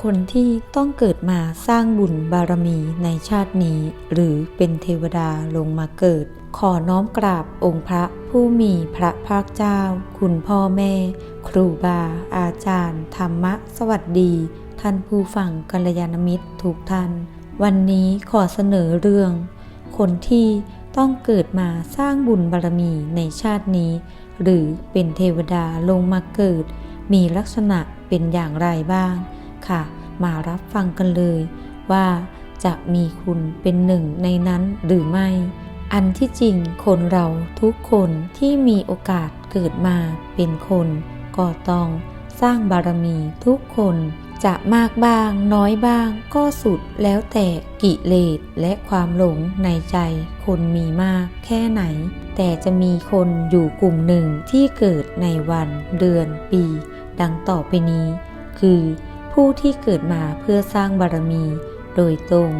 คนที่ต้องเกิดมาสร้างบุญบารมีในชาตินี้ หรือเป็นเทวดาลงมาเกิด ขอน้อมกราบองค์พระผู้มีพระภาคเจ้า คุณพ่อแม่ ครูบา อาจารย์ ธรรมะ สวัสดี ท่านผู้ฟังกัลยาณมิตรทุกท่าน วันนี้ขอเสนอเรื่อง คนที่ต้องเกิดมาสร้างบุญบารมีในชาตินี้ หรือเป็นเทวดาลงมาเกิด มีลักษณะเป็นอย่างไรบ้าง ค่ะ มารับฟังกันเลยว่าจะมีคุณเป็นหนึ่งในนั้นหรือไม่ อันที่จริงคนเราทุกคนที่มีโอกาสเกิดมาเป็นคนก็ต้องสร้างบารมีทุกคนจะมากบ้างน้อยบ้างก็สุดแล้วแต่กิเลสและความหลงในใจ คนมีมากแค่ไหน แต่จะมีคนอยู่กลุ่มหนึ่งที่เกิดในวันเดือนปี ดังต่อไปนี้ คือ ผู้ที่เกิดมาเพื่อสร้างบารมี โดยตรง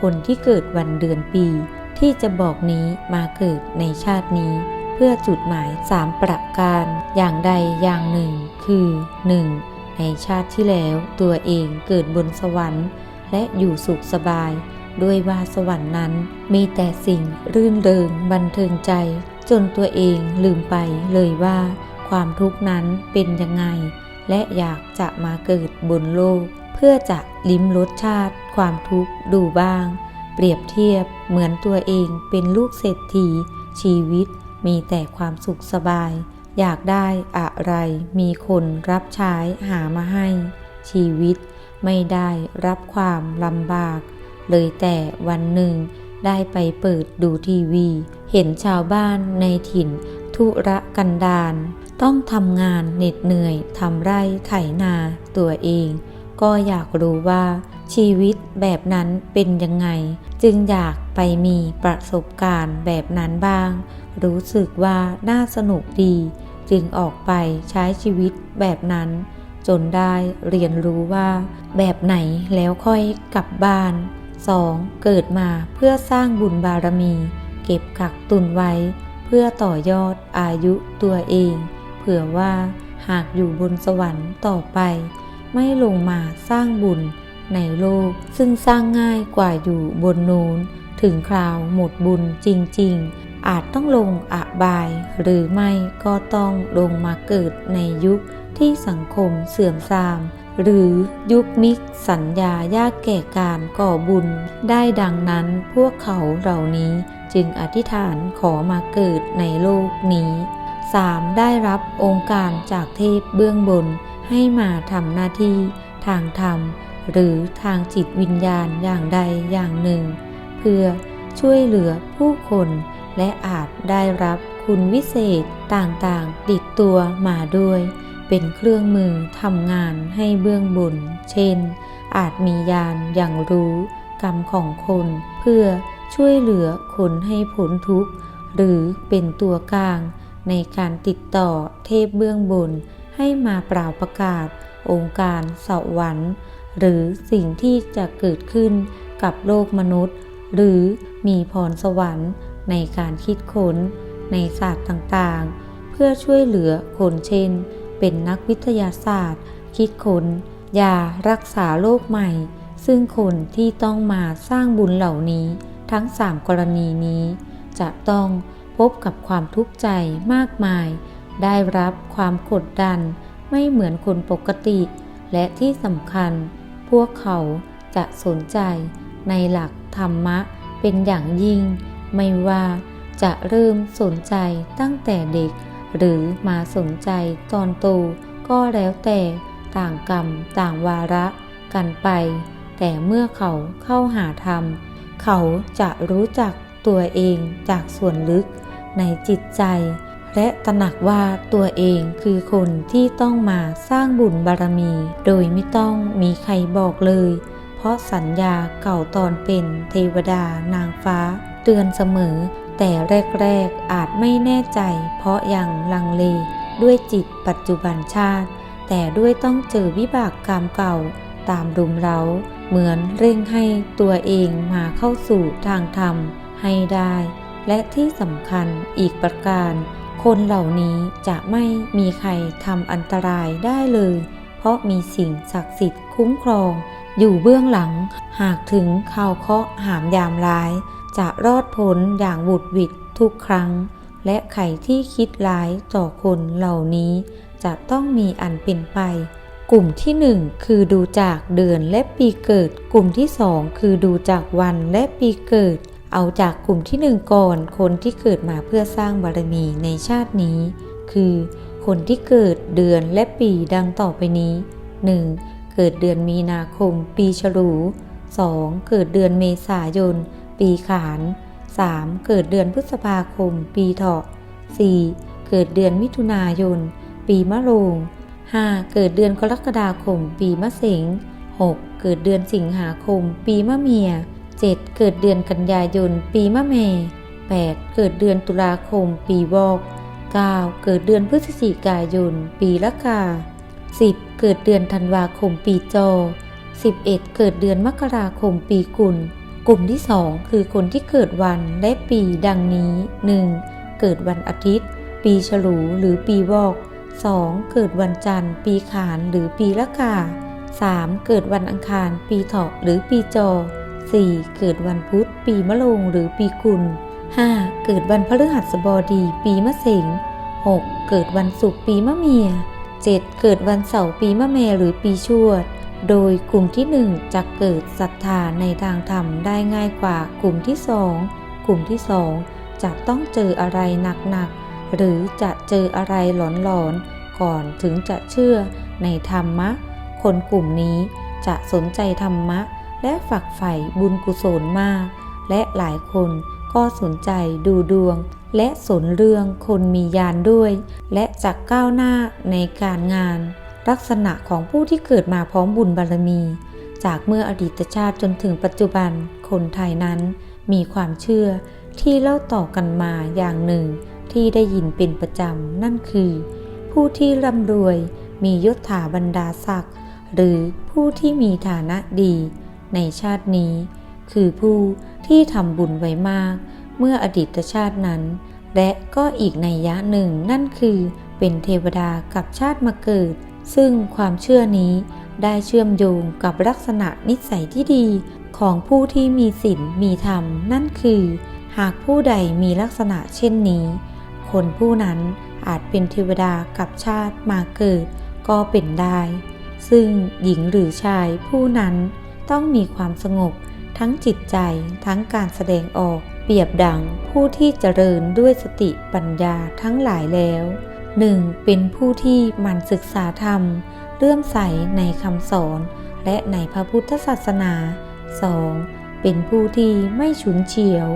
คนที่เกิดวันเดือนปี ที่จะบอกนี้มาเกิดในชาตินี้ เพื่อจุดหมายสามประการ อย่างใดอย่างหนึ่ง คือ 1. ในชาติที่แล้วตัวเองเกิดบนสวรรค์ และอยู่สุขสบาย ด้วยว่าสวรรค์นั้น มีแต่สิ่งรื่นเริงบันเทิงใจ จนตัวเองลืมไปเลยว่า ความทุกข์นั้นเป็นยังไง และอยากจะมาเกิดบนโลก เพื่อจะลิ้มรสชาติ ความทุกข์ดูบ้าง เปรียบเทียบเหมือนตัวเองเป็นลูกเศรษฐี ชีวิตมีแต่ความสุขสบาย อยากได้อะไรมีคนรับใช้หามาให้ ชีวิตไม่ได้รับความลำบาก เลยแต่วันหนึ่งได้ไปเปิดดูทีวี เห็นชาวบ้านในถิ่น ทุรกันดาร ต้องทำงานเหน็ดเหนื่อยทำไร่ไถนาตัวเอง ก็อยากรู้ว่าชีวิตแบบนั้นเป็นยังไง จึงอยากไปมีประสบการณ์แบบนั้นบ้าง รู้สึกว่าน่าสนุกดี จึงออกไปใช้ชีวิตแบบนั้น จนได้เรียนรู้ว่า แบบไหนแล้วค่อยกลับบ้าน 2. เกิดมาเพื่อสร้างบุญบารมี เก็บกักตุนไว้ เพื่อต่อยอดอายุตัวเอง เผื่อว่าหากอยู่บนสวรรค์ต่อไป ไม่ลงมาสร้างบุญในโลก ซึ่งสร้างง่ายกว่าอยู่บนนูนถึงคราวหมดบุญจริง ๆ อาจต้องลงอบาย หรือไม่ก็ต้องลงมาเกิดในยุคที่สังคมเสื่อมทราม หรือยุคมิกสัญญายากแก่การก่อบุญ ได้ดังนั้นพวกเขาเหล่านี้จึงอธิษฐานขอมาเกิดในโลกนี้ 3. ได้รับองค์การจากเทพเบื้องบนให้มาทำหน้าที่ทางธรรม หรือทางจิตวิญญาณอย่างใดอย่างหนึ่ง เพื่อช่วยเหลือผู้คนและอาจได้รับคุณวิเศษต่างๆ ติดตัวมาด้วย เป็นเครื่องมือทำงานให้เบื้องบน เช่น อาจมียานอย่างรู้กรรมของคนเพื่อช่วยเหลือคนให้พ้นทุกข์ หรือเป็นตัวกลาง ในการติดต่อเทพเบื้องบนให้มาเปล่าประกาศ องค์การสวรรค์ หรือสิ่งที่จะเกิดขึ้นกับโลกมนุษย์ หรือมีพรสวรรค์ในการคิดค้น ในศาสตร์ต่างๆ เพื่อช่วยเหลือคนเช่น เป็นนักวิทยาศาสตร์ คิดค้นยารักษาโรคใหม่ ซึ่งคนที่ต้องมาสร้างบุญเหล่านี้ทั้งสามกรณีนี้ จะต้อง บกับความทุกข์ใจมากมาย ได้รับความกดดันไม่เหมือนคนปกติ และที่สำคัญ พวกเขาจะสนใจในหลักธรรมะเป็นอย่างยิ่ง ไม่ว่าจะเริ่มสนใจตั้งแต่เด็ก หรือมาสนใจตอนโตก็แล้วแต่ต่างกรรมต่างวาระกันไป แต่เมื่อเขาเข้าหาธรรม เขาจะรู้จักตัวเองจากส่วนลึก ในจิตใจ และตระหนักว่าตัวเองคือคนที่ต้องมาสร้างบุญบารมี โดยไม่ต้องมีใครบอกเลย เพราะสัญญาเก่าตอนเป็นเทวดานางฟ้า เตือนเสมอ แต่แรกๆอาจไม่แน่ใจ เพราะยังลังเลด้วยจิตปัจจุบันชาติ แต่ด้วยต้องเจอวิบากกรรมเก่าตามรุมเร้า เหมือนเร่งให้ตัวเองมาเข้าสู่ทางธรรมให้ได้ และที่สำคัญอีกประการ คนเหล่านี้จะไม่มีใครทำอันตรายได้เลย เพราะมีสิ่งศักดิ์สิทธิ์คุ้มครอง อยู่เบื้องหลัง หากถึงข่าวเคาะหามยามร้าย จะรอดพ้นอย่างบุดหวิดทุกครั้ง และไข่ที่คิดร้ายต่อคนเหล่านี้ จะต้องมีอันเป็นไปกลุ่มที่หนึ่งคือดูจากเดือนและปีเกิด กลุ่มที่สองคือดูจากวันและปีเกิด เอาจากกลุ่มที่หนึ่งก่อนคนที่เกิดมาเพื่อสร้างบารมีในชาตินี้ คือคนที่เกิดเดือนและปีดังต่อไปนี้ 1. เกิดเดือนมีนาคม ปีฉลู 2. เกิดเดือนเมษายน ปีขาน 3. เกิดเดือนพฤษภาคม ปีเถาะ 4. เกิดเดือนมิถุนายน ปีมะโรง 5. เกิดเดือนกรกฎาคม ปีมะเสง 6. เกิดเดือนสิงหาคม ปีมะเมีย 7. เกิดเดือนกันยายน ปีมะเม 8. เกิดเดือนตุลาคม ปีวอก 9. เกิดเดือนพฤศจิกายน ปีละกา 10. เกิดเดือนธันวาคม ปีจอ 11. เกิดเดือนมกราคม ปีกุล กลุ่มที่ 2 คือคนที่เกิดวันและปีดังนี้ 1. เกิดวันอาทิตย์ ปีฉลูหรือปีวอก 2. เกิดวันจันทร์ ปีขานหรือปีละกา 3. เกิดวันอังคาร ปีเถาะหรือปีจอ 4. เกิดวันพุธ ปีมะโรงหรือปีกุล 5. เกิดวันพฤหัสบดี ปีมะเสง 6. เกิดวันศุกร์ปีมะเมีย 7. เกิดวันเสาร์ปีมะเมหรือปีชวด โดยกลุ่มที่ 1จะเกิดศรัทธาในทางธรรมได้ง่ายกว่ากลุ่มที่ 2 กลุ่มที่ 2 จะต้องเจออะไรหนักๆหรือจะเจออะไรหลอนๆก่อนถึงจะเชื่อในธรรมะ คนกลุ่มนี้จะสนใจธรรมะ และฝักใฝ่บุญกุศลมาก และหลายคนก็สนใจดูดวง และสนเรื่องคนมียานด้วย และจะก้าวหน้าในการงาน ลักษณะของผู้ที่เกิดมาพร้อมบุญบารมี จากเมื่ออดีตชาติจนถึงปัจจุบันคนไทยนั้น มีความเชื่อที่เล่าต่อกันมาอย่างหนึ่ง ที่ได้ยินเป็นประจำนั่นคือ ผู้ที่ร่ำรวยมียศถาบรรดาศักดิ์หรือผู้ที่มีฐานะดี ในชาตินี้ คือผู้ที่ทำบุญไว้มาก เมื่ออดีตชาตินั้น และก็อีกในยะหนึ่งนั่นคือเป็นเทวดากับชาติมาเกิด ซึ่งความเชื่อนี้ได้เชื่อมโยงกับลักษณะนิสัยที่ดีของผู้ที่มีศีลมีธรรม นั่นคือ หากผู้ใดมีลักษณะเช่นนี้ คนผู้นั้นอาจเป็นเทวดากับชาติมาเกิดก็เป็นได้ ซึ่งหญิงหรือชายผู้นั้น ต้องมีความสงบ ทั้งจิตใจทั้งการแสดงออก เปรียบดังผู้ที่เจริญด้วยสติปัญญาทั้งหลายแล้ว 1. เป็นผู้ที่หมันศึกษาธรรม เลื่อมใสในคำสอน และในพระพุทธศาสนา 2. เป็นผู้ที่ไม่ฉุนเฉียว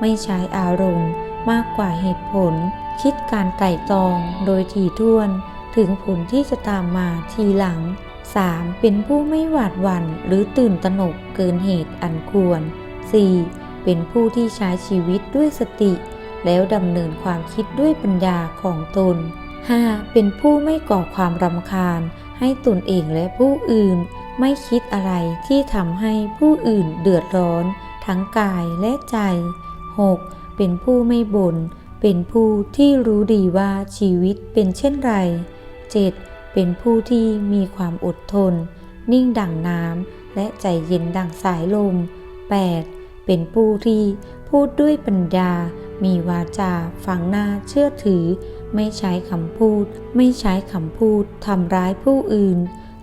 ไม่ใช้อารมณ์ มากกว่าเหตุผล คิดการไตร่ตรองโดยถี่ถ้วน ถึงผลที่จะตามมาทีหลัง 3. เป็นผู้ไม่หวาดหวั่นหรือตื่นตระหนกเกินเหตุอันควร 4. เป็นผู้ที่ใช้ชีวิตด้วยสติ แล้วดำเนินความคิดด้วยปัญญาของตน 5. เป็นผู้ไม่ก่อความรำคาญ ให้ตนเองและผู้อื่น ไม่คิดอะไรที่ทำให้ผู้อื่นเดือดร้อน ทั้งกายและใจ 6. เป็นผู้ไม่บน่นเป็นผู้ที่รู้ดีว่าชีวิตเป็นเช่นไร 7. เป็นผู้ที่มีความอดทน นิ่งดั่งน้ำและใจเย็นดั่งสายลม 8. เป็นผู้ที่พูดด้วยปัญญา มีวาจาฟังหน้าเชื่อถือ ไม่ใช้คำพูด ไม่ใช้คำพูดทำร้ายผู้อื่น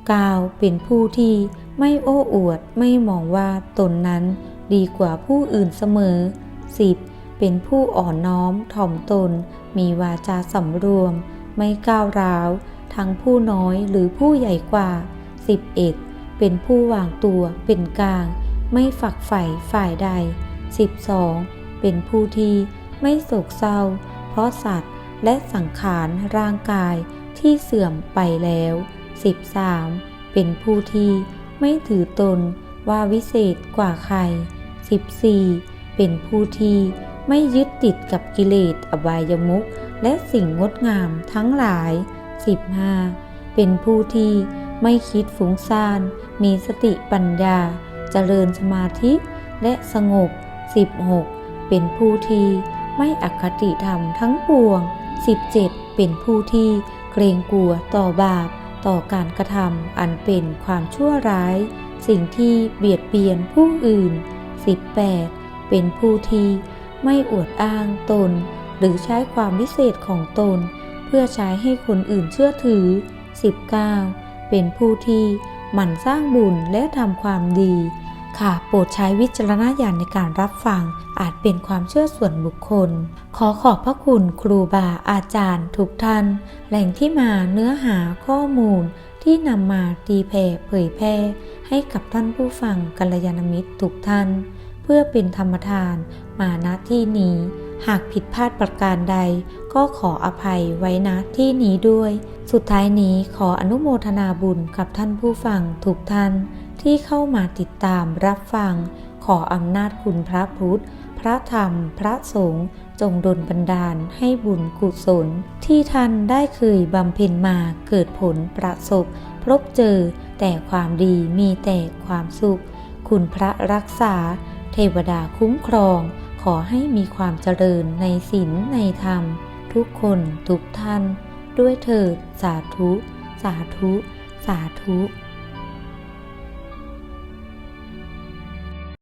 9. เป็นผู้ที่ไม่โอ้อวด ไม่มองว่าตนนั้นดีกว่าผู้อื่นเสมอ 10. เป็นผู้อ่อนน้อมถ่อมตน มีวาจาสำรวม ไม่ก้าวร้าว ทั้งผู้น้อยหรือผู้ใหญ่กว่า 11. เป็นผู้วางตัวเป็นกลาง ไม่ฝักใฝ่ฝ่ายใด 12. เป็นผู้ที่ไม่โศกเศร้า เพราะสัตว์และสังขารร่างกายที่เสื่อมไปแล้ว 13. เป็นผู้ที่ไม่ถือตนว่าวิเศษกว่าใคร 14. เป็นผู้ที่ไม่ยึดติดกับกิเลสอบายมุขและสิ่งงดงามทั้งหลาย 15. เป็นผู้ที่ไม่คิดฟุ้งซ่าน มีสติปัญญาเจริญสมาธิและสงบ 16. เป็นผู้ที่ไม่อคติธรรมทั้งปวง 17. เป็นผู้ที่เกรงกลัวต่อบาป ต่อการกระทำอันเป็นความชั่วร้าย สิ่งที่เบียดเบียนผู้อื่น 18. เป็นผู้ที่ไม่อวดอ้างตน หรือใช้ความวิเศษของตน พื่อใช้ให้คนอื่นเชื่อถือ 19. เป็นผู้ที่หมั่นสร้างบุญและทำความดี ค่ะ โปรดใช้วิจารณญาณในการรับฟัง อาจเป็นความเชื่อส่วนบุคคล ขอขอบพระคุณครูบาอาจารย์ ทุกท่าน แหล่งที่มาเนื้อหาข้อมูลที่นำมาตีแผ่เผยแพร่ ให้กับท่านผู้ฟังกัลยาณมิตรทุกท่าน เพื่อเป็นธรรมทานมาณที่นี้ หากผิดพลาดประการใด ก็ขออภัยไว้ณที่นี้ด้วย สุดท้ายนี้ขออนุโมทนาบุญกับท่านผู้ฟังทุกท่านที่เข้ามาติดตามรับฟัง ขออำนาจคุณพระพุทธ พระธรรม พระสงฆ์จงดลบันดาลให้บุญกุศล ที่ท่านได้เคยบำเพ็ญมาเกิดผลประสบ พบเจอ แต่ความดีมีแต่ความสุข คุณพระรักษา เทวดาคุ้มครอง ขอให้มีความเจริญในศีลในธรรม ทุกคนทุกท่าน ด้วยเถิดสาธุ สาธุ สาธุ